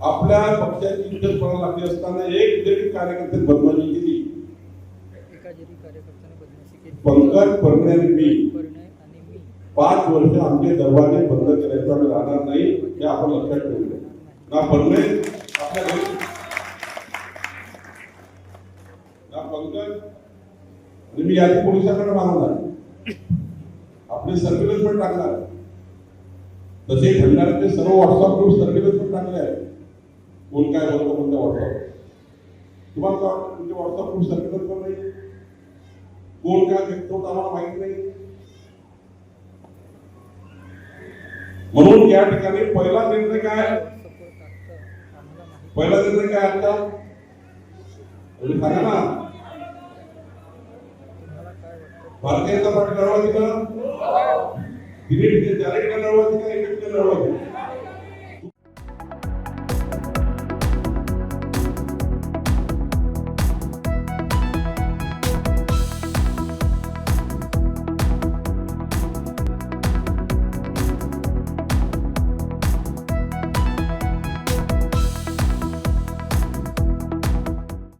आपल्या पक्षाची इज्जत पडायला लागली असताना एक जरी कार्यकर्ते बदमाशी केली. पंकज परणे आणि मी. पाच वर्ष आमचे दरवाजे बंद केल्याशिवाय आम्ही राहणार नाही हे आपण लक्षात ठेवले ना परणे आपल्या ना पंकज आणि मी यादी पोलिसांकडे मागवणार आपले सर्व्हिलन्स पण टाकणार. तसे घडणार ते सर्व व्हॉट्सअप ग्रुप सर्व्हिलन्स पण टाकले आहेत. कोण काय बोलतो कोणत्या व्हॉट्सअप तुम्हाला काय तुमचे व्हॉट्सअप ग्रुप सर्व्हिलन्स पण नाही? कोण काय घेतो आम्हाला माहिती नाही. म्हणून या ठिकाणी पहिला निर्णय काय? पहिला निर्णय काय आता सांगा ना. भारतीय जनता पार्टी लढवायची का तिने डायरेक्ट लढवायची का एकच लढवायची